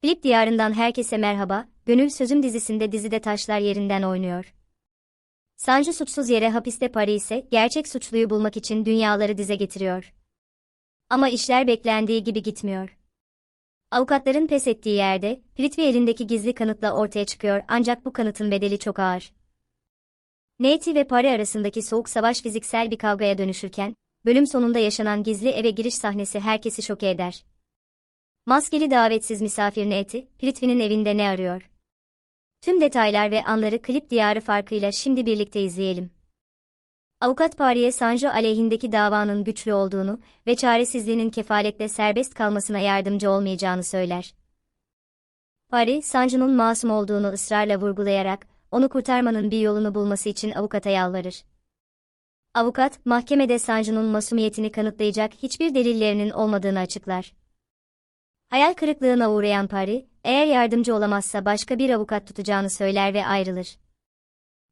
Flip diyarından herkese merhaba, Gönül Sözüm dizisinde dizide taşlar yerinden oynuyor. Sanju suçsuz yere hapiste Pari ise gerçek suçluyu bulmak için dünyaları dize getiriyor. Ama işler beklendiği gibi gitmiyor. Avukatların pes ettiği yerde, Prithvi elindeki gizli kanıtla ortaya çıkıyor ancak bu kanıtın bedeli çok ağır. Neti ve Pari arasındaki soğuk savaş fiziksel bir kavgaya dönüşürken, bölüm sonunda yaşanan gizli eve giriş sahnesi herkesi şoke eder. Maskeli davetsiz misafir Neti, Prithvi'nin evinde ne arıyor? Tüm detaylar ve anları klip diyarı farkıyla şimdi birlikte izleyelim. Avukat Pariye Sanjo aleyhindeki davanın güçlü olduğunu ve çaresizliğinin kefaletle serbest kalmasına yardımcı olmayacağını söyler. Pari, Sanjo'nun masum olduğunu ısrarla vurgulayarak, onu kurtarmanın bir yolunu bulması için avukata yalvarır. Avukat, mahkemede Sanjo'nun masumiyetini kanıtlayacak hiçbir delillerinin olmadığını açıklar. Hayal kırıklığına uğrayan Pari, eğer yardımcı olamazsa başka bir avukat tutacağını söyler ve ayrılır.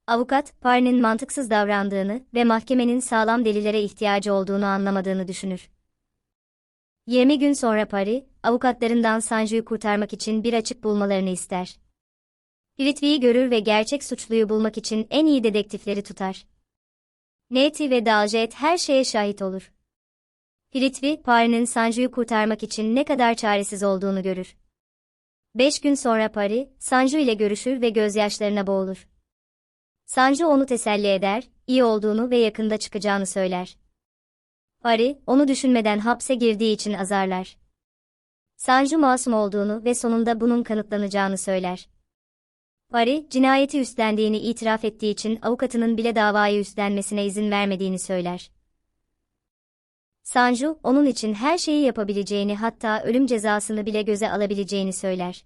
Avukat, Pari'nin mantıksız davrandığını ve mahkemenin sağlam delillere ihtiyacı olduğunu anlamadığını düşünür. 20 gün sonra Pari, avukatlarından Sanju'yu kurtarmak için bir açık bulmalarını ister. Prithvi'yi görür ve gerçek suçluyu bulmak için en iyi dedektifleri tutar. Neti ve Daljet her şeye şahit olur. Prithvi, Pari'nin Sanju'yu kurtarmak için ne kadar çaresiz olduğunu görür. Beş gün sonra Pari, Sanju ile görüşür ve gözyaşlarına boğulur. Sanju onu teselli eder, iyi olduğunu ve yakında çıkacağını söyler. Pari, onu düşünmeden hapse girdiği için azarlar. Sanju masum olduğunu ve sonunda bunun kanıtlanacağını söyler. Pari, cinayeti üstlendiğini itiraf ettiği için avukatının bile davayı üstlenmesine izin vermediğini söyler. Sanju, onun için her şeyi yapabileceğini hatta ölüm cezasını bile göze alabileceğini söyler.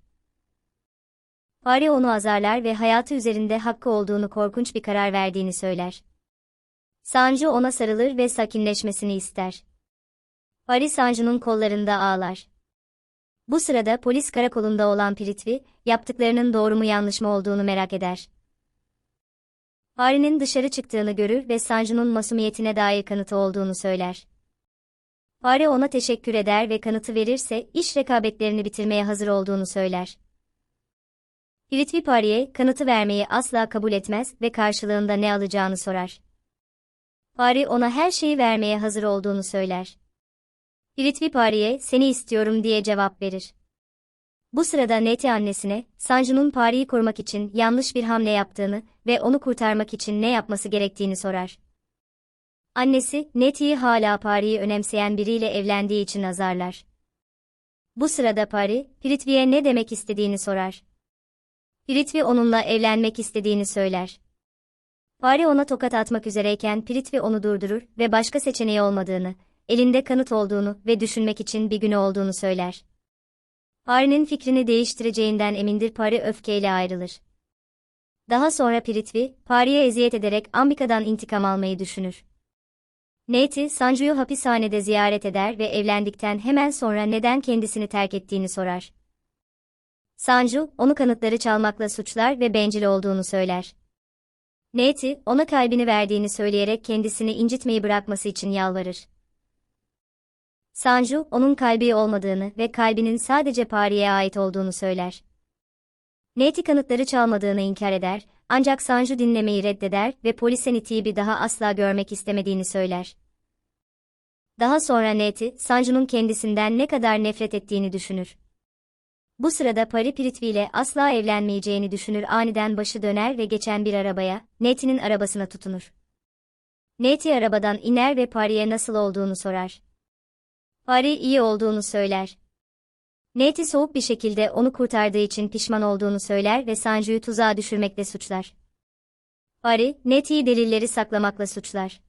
Pari onu azarlar ve hayatı üzerinde hakkı olduğunu korkunç bir karar verdiğini söyler. Sanju ona sarılır ve sakinleşmesini ister. Pari Sanju'nun kollarında ağlar. Bu sırada polis karakolunda olan Prithvi, yaptıklarının doğru mu yanlış mı olduğunu merak eder. Pari'nin dışarı çıktığını görür ve Sanju'nun masumiyetine dair kanıtı olduğunu söyler. Pari ona teşekkür eder ve kanıtı verirse iş rekabetlerini bitirmeye hazır olduğunu söyler. Prithvi Pari'ye kanıtı vermeyi asla kabul etmez ve karşılığında ne alacağını sorar. Pari ona her şeyi vermeye hazır olduğunu söyler. Prithvi Pari'ye seni istiyorum diye cevap verir. Bu sırada Neti annesine, Sanju'nun Pari'yi korumak için yanlış bir hamle yaptığını ve onu kurtarmak için ne yapması gerektiğini sorar. Annesi, Neti'yi hala Pari'yi önemseyen biriyle evlendiği için azarlar. Bu sırada Pari, Prithvi'ye ne demek istediğini sorar. Prithvi onunla evlenmek istediğini söyler. Pari ona tokat atmak üzereyken Prithvi onu durdurur ve başka seçeneği olmadığını, elinde kanıt olduğunu ve düşünmek için bir günü olduğunu söyler. Pari'nin fikrini değiştireceğinden emindir Pari öfkeyle ayrılır. Daha sonra Prithvi, Pari'ye eziyet ederek Ambika'dan intikam almayı düşünür. Neti, Sanju'yu hapishanede ziyaret eder ve evlendikten hemen sonra neden kendisini terk ettiğini sorar. Sanju, onu kanıtları çalmakla suçlar ve bencil olduğunu söyler. Neti, ona kalbini verdiğini söyleyerek kendisini incitmeyi bırakması için yalvarır. Sanju, onun kalbi olmadığını ve kalbinin sadece Pari'ye ait olduğunu söyler. Neti kanıtları çalmadığını inkar eder, ancak Sanju dinlemeyi reddeder ve polise Neti'yi bir daha asla görmek istemediğini söyler. Daha sonra Neti, Sanju'nun kendisinden ne kadar nefret ettiğini düşünür. Bu sırada Pari Prithvi ile asla evlenmeyeceğini düşünür aniden başı döner ve geçen bir arabaya, Neti'nin arabasına tutunur. Neti arabadan iner ve Pari'ye nasıl olduğunu sorar. Pari iyi olduğunu söyler. Neti soğuk bir şekilde onu kurtardığı için pişman olduğunu söyler ve Sanju'yu tuzağa düşürmekle suçlar. Pari, Neti'yi delilleri saklamakla suçlar.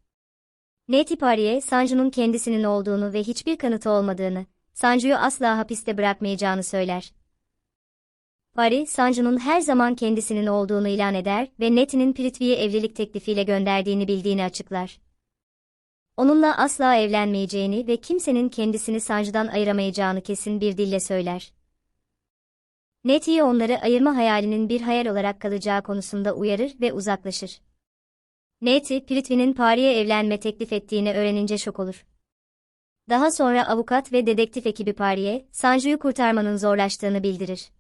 Neti Pari'ye Sanju'nun kendisinin olduğunu ve hiçbir kanıtı olmadığını, Sanju'yu asla hapiste bırakmayacağını söyler. Pari, Sanju'nun her zaman kendisinin olduğunu ilan eder ve Neti'nin Prithvi'ye evlilik teklifiyle gönderdiğini bildiğini açıklar. Onunla asla evlenmeyeceğini ve kimsenin kendisini Sanju'dan ayıramayacağını kesin bir dille söyler. Neti'yi onları ayırma hayalinin bir hayal olarak kalacağı konusunda uyarır ve uzaklaşır. Neti, Prithvi'nin Pari'ye evlenme teklif ettiğini öğrenince şok olur. Daha sonra avukat ve dedektif ekibi Pari'ye, Sanju'yu kurtarmanın zorlaştığını bildirir.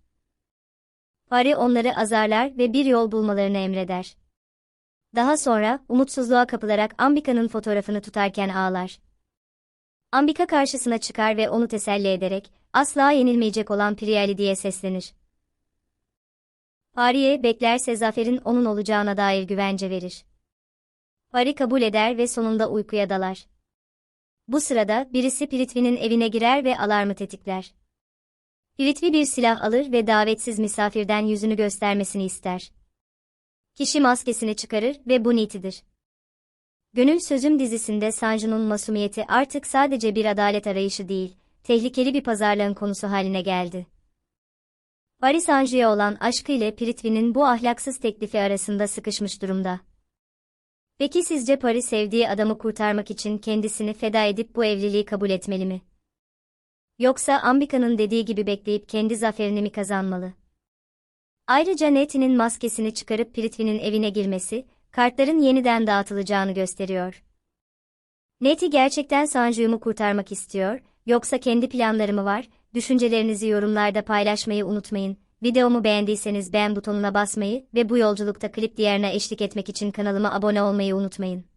Pari onları azarlar ve bir yol bulmalarını emreder. Daha sonra, umutsuzluğa kapılarak Ambika'nın fotoğrafını tutarken ağlar. Ambika karşısına çıkar ve onu teselli ederek, asla yenilmeyecek olan Priyali diye seslenir. Pari'ye beklerse zaferin onun olacağına dair güvence verir. Pari kabul eder ve sonunda uykuya dalar. Bu sırada birisi Pritvi'nin evine girer ve alarmı tetikler. Pritvi bir silah alır ve davetsiz misafirden yüzünü göstermesini ister. Kişi maskesini çıkarır ve bu Niti'dir. Gönül Sözüm dizisinde Sanju'nun masumiyeti artık sadece bir adalet arayışı değil, tehlikeli bir pazarlığın konusu haline geldi. Pari Sanju'ya olan aşkı ile Pritvi'nin bu ahlaksız teklifi arasında sıkışmış durumda. Peki sizce Pari sevdiği adamı kurtarmak için kendisini feda edip bu evliliği kabul etmeli mi? Yoksa Ambika'nın dediği gibi bekleyip kendi zaferini mi kazanmalı? Ayrıca Neti'nin maskesini çıkarıp Pritvi'nin evine girmesi, kartların yeniden dağıtılacağını gösteriyor. Neti gerçekten Sanju'yu kurtarmak istiyor, yoksa kendi planları mı var? Düşüncelerinizi yorumlarda paylaşmayı unutmayın. Videomu beğendiyseniz beğen butonuna basmayı ve bu yolculukta klip diğerine eşlik etmek için kanalıma abone olmayı unutmayın.